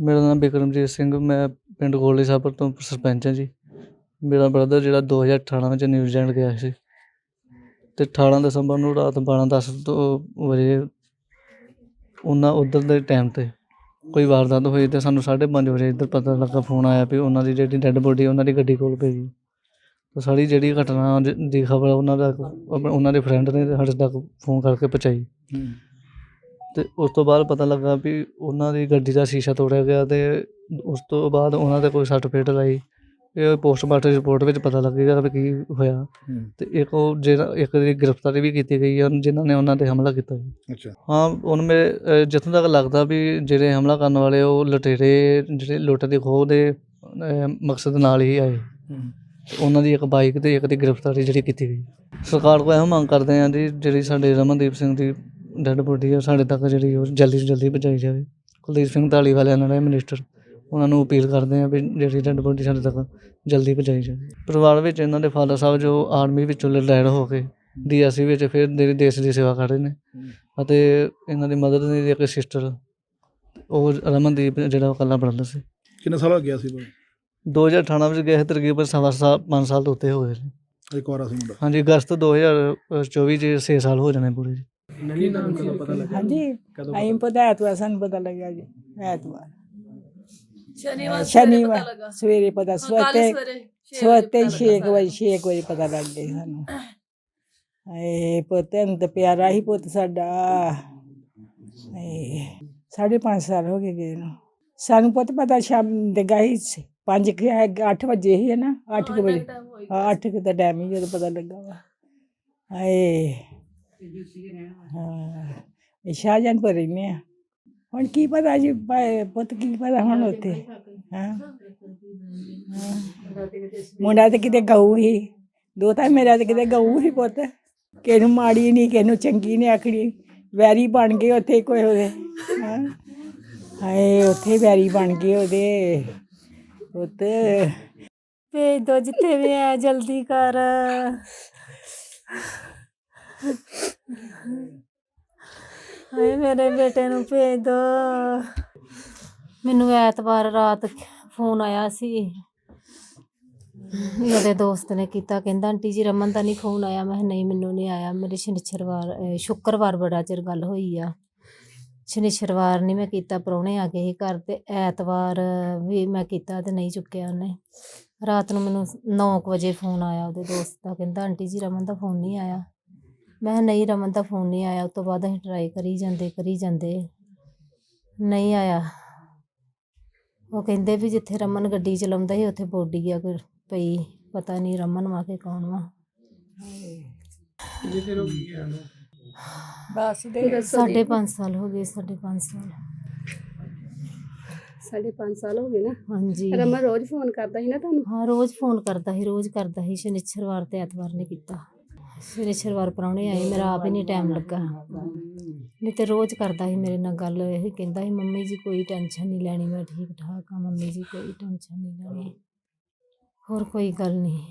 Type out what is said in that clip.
ਮੇਰਾ ਨਾਮ ਬਿਕਰਮਜੀਤ ਸਿੰਘ, ਮੈਂ ਪਿੰਡ ਗੋਲੀ ਸਾਬਰ ਤੋਂ ਸਰਪੰਚ ਹਾਂ ਜੀ। ਮੇਰਾ ਬ੍ਰਦਰ ਜਿਹੜਾ 2018 ਵਿੱਚ ਨਿਊਜ਼ੀਲੈਂਡ ਗਿਆ ਸੀ। ਤੇ 18 ਦਸੰਬਰ ਨੂੰ ਰਾਤ 12:10 ਤੋਂ ਵਜੇ ਉਹਨਾਂ ਉੱਧਰ ਦੇ ਟਾਈਮ ਤੇ ਕੋਈ ਵਾਰਦਾਤ ਹੋਈ ਤੇ ਸਾਨੂੰ 5:30 ਵਜੇ ਇੱਧਰ ਪਤਾ ਲੱਗਾ ਫੋਨ ਆਇਆ ਵੀ ਉਹਨਾਂ ਦੀ ਜਿਹੜੀ ਡੈੱਡ ਬੋਡੀ ਉਹਨਾਂ ਦੀ ਗੱਡੀ ਕੋਲ ਪਈ। ਤੇ ਸਾਰੀ ਜਿਹੜੀ ਘਟਨਾ ਜ- ਦੀ ਖਬਰ ਉਹਨਾਂ ਦਾ, ਉਹਨਾਂ ਦੇ ਫਰੈਂਡ ਨੇ ਸਾਡੇ ਤੱਕ ਫੋਨ ਕਰਕੇ ਪਹੁੰਚਾਈ। ਤੇ ਉਸ ਤੋਂ ਬਾਅਦ ਪਤਾ ਲੱਗਾ ਵੀ ਉਹਨਾਂ ਦੀ ਗੱਡੀ ਦਾ ਸ਼ੀਸ਼ਾ ਤੋੜਿਆ ਗਿਆ ਤੇ ਉਸ ਤੋਂ ਬਾਅਦ ਉਹਨਾਂ ਦੇ ਕੋਈ ਸੱਟ ਫੇਟ ਲਾਈ। ਇਹ ਪੋਸਟਮਾਰਟਮ ਰਿਪੋਰਟ ਵਿੱਚ ਪਤਾ ਲੱਗੇਗਾ ਵੀ ਕੀ ਹੋਇਆ। ਤੇ ਇੱਕ ਉਹ ਜਿਹੜਾ ਇੱਕ ਦੀ ਗ੍ਰਿਫਤਾਰੀ ਵੀ ਕੀਤੀ ਗਈ ਹੈ ਜਿਨ੍ਹਾਂ ਨੇ ਉਹਨਾਂ ਤੇ ਹਮਲਾ ਕੀਤਾ ਸੀ। ਅੱਛਾ। ਹਾਂ ਮੇਰੇ ਅਹ, ਜਿੱਥੋਂ ਤੱਕ ਲੱਗਦਾ ਵੀ ਜਿਹੜੇ ਹਮਲਾ ਕਰਨ ਵਾਲੇ ਉਹ ਲੁਟੇਰੇ ਜਿਹੜੇ ਲੁੱਟ ਦੀ ਖੋਹ ਦੇ ਮਕਸਦ ਨਾਲ ਹੀ ਆਏ। ਤੇ ਉਹਨਾਂ ਦੀ ਇੱਕ ਬਾਈਕ ਤੇ ਇੱਕ ਦੀ ਗ੍ਰਿਫਤਾਰੀ ਜਿਹੜੀ ਕੀਤੀ ਗਈ। ਸਰਕਾਰ ਕੋਲ ਇਹੋ ਮੰਗ ਕਰਦੇ ਹਾਂ ਜੀ ਜਿਹੜੀ ਸਾਡੇ ਰਮਨਦੀਪ ਸਿੰਘ ਦੀ ਡੈਡ ਬੋਡੀ ਹੈ ਸਾਡੇ ਤੱਕ ਜਿਹੜੀ ਉਹ ਜਲਦੀ ਤੋਂ ਜਲਦੀ ਪਹੁੰਚਾਈ ਜਾਵੇ। ਕੁਲਦੀਪ ਸਿੰਘ ਢਾਲੀ ਵਾਲਿਆਂ ਨਾਲ ਮਿਨਿਸਟਰ ਉਹਨਾਂ ਨੂੰ ਅਪੀਲ ਕਰਦੇ ਹਾਂ ਵੀ ਜਿਹੜੀ ਡੈਡ ਬੋਡੀ ਸਾਡੇ ਤੱਕ ਜਲਦੀ ਪਹੁੰਚਾਈ ਜਾਵੇ। ਪਰਿਵਾਰ ਵਿੱਚ ਇਹਨਾਂ ਦੇ ਫਾਦਰ ਸਾਹਿਬ ਜੋ ਆਰਮੀ ਵਿੱਚੋਂ ਰਿਟਾਇਰ ਹੋ ਕੇ ਡੀਐਸਸੀ ਵਿੱਚ ਫਿਰ ਦੇ ਦੇਸ਼ ਦੀ ਸੇਵਾ ਕਰ ਰਹੇ ਨੇ ਅਤੇ ਇਹਨਾਂ ਦੀ ਮਦਰ ਦੀ ਇੱਕ ਸਿਸਟਰ ਉਹ ਰਮਨਦੀਪ ਜਿਹੜਾ ਉਹ ਇਕੱਲਾ ਬ੍ਰਦਰ ਸੀ। ਕਿੰਨੇ ਸਾਲ ਹੋ ਗਿਆ ਸੀ ਬਾਈ 2018 ਵਿੱਚ ਗਏ ਤਕਰੀਬਨ ਸਵਾ ਸਾਲ 5 ਸਾਲ ਤੋਂ ਉੱਤੇ ਹੋ ਗਏ ਨੇ ਇੱਕ ਵਾਰ ਸੀ ਮੁੰਡਾ। ਹਾਂਜੀ ਅਗਸਤ 2024 ਚ 6 ਸਾਲ ਹੋ ਜਾਣੇ ਪੂਰੇ ਜੀ। ਨਹੀਂ ਨਾਮ ਕਦੋਂ ਪਤਾ ਲੱਗਾ ਹਾਂਜੀ ਕਦੋਂ ਆਈ ਪਤਾ ਐਤਵਾਰ ਸਾਨੂੰ ਪਤਾ ਲੱਗਿਆ ਜੀ ਐਤਵਾਰ। ਸ਼ਨੀਵਾਰ ਸ਼ਨੀਵਾਰ ਸਵੇਰੇ ਪਤਾ ਸਵੇਰੇ ਸਵੇਰੇ ਸਵੇਰੇ 6 ਵਜੇ 6 ਵਜੇ ਪਤਾ ਲੱਗ ਗਿਆ ਸਾਨੂੰ। ਏ ਪੁੱਤ ਨੂੰ ਤਾਂ ਪਿਆਰਾ ਹੀ ਪੁੱਤ ਸਾਡਾ। ਏ ਸਾਢੇ ਪੰਜ ਸਾਲ ਹੋ ਗਏ ਗਏ ਨੂੰ। ਸਾਨੂੰ ਪੁੱਤ ਪਤਾ ਸ਼ਾਮ ਦੇ ਗਾਈ 5 ਕਿ 8 ਵਜੇ ਹੀ ਹੈ ਨਾ 8 ਵਜੇ। ਹਾਂ 8 ਕਿ ਦਾ ਟਾਈਮ ਹੀ ਜਦੋਂ ਪਤਾ ਲੱਗਾ ਵਾ। ਹਾਏ ਹਾਂ ਇਹ ਸ਼ਾਹਜਹਾਨ ਪਰ ਰਹਿੰਦੇ ਆ। ਹੁਣ ਕੀ ਪਤਾ ਜੀ ਪੁੱਤ ਕੀ ਪਤਾ ਹੁਣ ਉੱਥੇ। ਹਾਂ ਹਾਂ। ਮੁੰਡਾ ਤੇ ਕਿਤੇ ਗਊ ਹੀ ਦੋ ਤਾਂ ਮੇਰਾ ਤੇ ਕਿਤੇ ਗਊ ਹੀ ਪੁੱਤ। ਕਿਸੇ ਨੂੰ ਮਾੜੀ ਨਹੀਂ ਕਿਸੇ ਨੂੰ ਚੰਗੀ ਨਹੀਂ ਆਖਣੀ। ਵੈਰੀ ਬਣ ਗਏ ਉੱਥੇ ਕੋਈ ਉਹਦੇ। ਹਾਂ। ਹਾਏ ਉੱਥੇ ਵੈਰੀ ਬਣ ਗਏ ਉਹਦੇ। ਪੁੱਤ। ਭੇਜ ਦੋ ਜਿੱਥੇ ਵੀ ਹੈ ਜਲਦੀ ਕਰ। ਹਾਏ ਮੇਰੇ ਬੇਟੇ ਨੂੰ ਭੇਜ ਦੋ। ਮੈਨੂੰ ਐਤਵਾਰ ਰਾਤ ਫੋਨ ਆਇਆ ਸੀ। ਮੇਰੇ ਦੋਸਤ ਨੇ ਕੀਤਾ ਕਹਿੰਦਾ ਆਂਟੀ ਜੀ ਰਮਨ ਦਾ ਨਹੀਂ ਫੋਨ ਆਇਆ। ਮੈਂ ਕਿਹਾ, ਨਹੀਂ ਮੈਨੂੰ ਨਹੀਂ ਆਇਆ। ਮੇਰੀ ਸ਼ਨੀਚਰਵਾਰ ਅਹ ਸ਼ੁੱਕਰਵਾਰ ਬੜਾ ਚਿਰ ਗੱਲ ਹੋਈ ਆ। ਸ਼ਨੀਚਰਵਾਰ ਨਹੀਂ ਮੈਂ ਕੀਤਾ ਪ੍ਰਾਹੁਣੇ ਆ ਗਏ ਸੀ ਘਰ ਤੇ। ਐਤਵਾਰ ਵੀ ਮੈਂ ਕੀਤਾ ਤੇ ਨਹੀਂ ਚੁੱਕਿਆ ਉਹਨੇ। ਰਾਤ ਨੂੰ ਮੈਨੂੰ 9 ਵਜੇ ਫੋਨ ਆਇਆ ਉਹਦੇ ਦੋਸਤ ਦਾ ਕਹਿੰਦਾ ਆਂਟੀ ਜੀ ਰਮਨ ਦਾ ਫੋਨ ਨਹੀਂ ਆਇਆ। ਮੈਂ ਕਿਹਾ, ਨਹੀਂ ਰਮਨ ਦਾ ਫੋਨ ਨਹੀਂ ਆਇਆ। ਉਸ ਤੋਂ ਬਾਅਦ ਅਸੀਂ ਟਰਾਈ ਕਰੀ ਜਾਂਦੇ ਕਰੀ ਜਾਂਦੇ। ਨਹੀਂ ਆਇਆ। ਉਹ ਕਹਿੰਦੇ ਵੀ ਜਿੱਥੇ ਰਮਨ ਗੱਡੀ ਚਲਾਉਂਦਾ ਸੀ ਉੱਥੇ ਬੋਡੀ ਆ ਕੋਈ ਪਈ। ਪਤਾ ਨਹੀਂ ਰਮਨ ਵਾ ਕੇ ਕੌਣ ਵਾ। ਬਸ ਦੇ ਸਾਢੇ ਪੰਜ ਸਾਲ ਹੋ ਗਏ ਸਾਢੇ ਪੰਜ ਸਾਲ। ਸਾਢੇ ਪੰਜ ਸਾਲ ਹੋ ਗਏ ਨਾ। ਹਾਂਜੀ। ਰਮਨ ਰੋਜ਼ ਫੋਨ ਕਰਦਾ ਸੀ ਨਾ ਤੁਹਾਨੂੰ? ਹਾਂ ਰੋਜ਼ ਫੋਨ ਕਰਦਾ ਸੀ ਰੋਜ਼ ਕਰਦਾ ਸੀ। ਸ਼ਨੀਚਰਵਾਰ ਤੇ ਐਤਵਾਰ ਨੇ ਕੀਤਾ। ਸਵੇਰੇ ਸ਼ਰਵਾਰ ਪ੍ਰਾਹੁਣੇ ਆਏ, ਮੇਰਾ ਆਪ ਹੀ ਨਹੀਂ ਟਾਈਮ ਲੱਗਾ। ਨਹੀਂ ਤੇ ਰੋਜ਼ ਕਰਦਾ ਸੀ ਮੇਰੇ ਨਾਲ ਗੱਲ, ਇਹ ਕਹਿੰਦਾ ਸੀ, ਮੰਮੀ ਜੀ ਕੋਈ ਟੈਨਸ਼ਨ ਨਹੀਂ ਲੈਣੀ, ਮੈਂ ਠੀਕ ਠਾਕ ਆ ਮੰਮੀ ਜੀ ਕੋਈ ਟੈਨਸ਼ਨ ਨਹੀਂ ਲੈਣੀ। ਹੋਰ ਕੋਈ ਗੱਲ ਨਹੀਂ।